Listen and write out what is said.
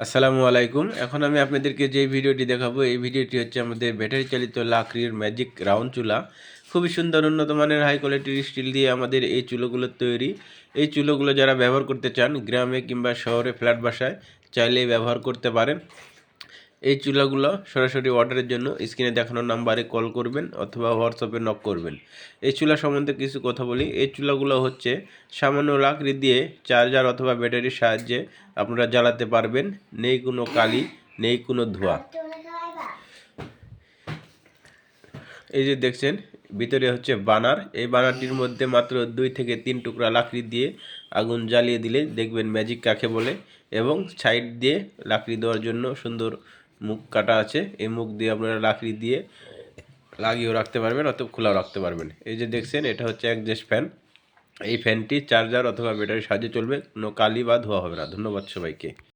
আসসালামু আলাইকুম। এখন আমি আপনাদেরকে যে ভিডিওটি দেখাবো, এই ভিডিওটি হচ্ছে আমাদের ব্যাটারি চালিত লাকড়ির ম্যাজিক রাউন্ড চুলা। খুবই সুন্দর, উন্নত মানের হাই কোয়ালিটির স্টিল দিয়ে আমাদের এই চুলোগুলো তৈরি। এই চুলোগুলো যারা ব্যবহার করতে চান, গ্রামে কিংবা শহরে, ফ্ল্যাট বাসায় চাইলে ব্যবহার করতে পারেন। এই চুলাগুলো সরাসরি অর্ডারের জন্য স্ক্রিনে দেখানো নাম্বারে কল করবেন অথবা হোয়াটসঅ্যাপে নক করবেন। এই চুলা সম্বন্ধে কিছু কথা বলি। এই চুলাগুলো হচ্ছে সামান্য লাকড়ি দিয়ে চার্জার অথবা ব্যাটারির সাহায্যে আপনারা জ্বালাতে পারবেন। নেই কোনো কালি, নেই কোনো ধোঁয়া। এই যে দেখছেন, ভিতরে হচ্ছে বানার। এই বানারটির মধ্যে মাত্র দুই থেকে তিন টুকরা লাকড়ি দিয়ে আগুন জ্বালিয়ে দিলে দেখবেন ম্যাজিক কাকে বলে এবং সাইড দিয়ে লাকড়ি দেওয়ার জন্য সুন্দর মুখ কাটা আছে, এই মুখ দিয়ে আপনারা লাকড়ি দিয়ে লাগিয়েও রাখতে পারবেন অথবা খোলাও রাখতে পারবেন। এই যে দেখছেন, এটা হচ্ছে একজেস্ট ফ্যান। এই ফ্যানটি চার্জার অথবা ব্যাটারির সাহায্যে চলবে। কোনো কালি বা ধোয়া হবে না। ধন্যবাদ সবাইকে।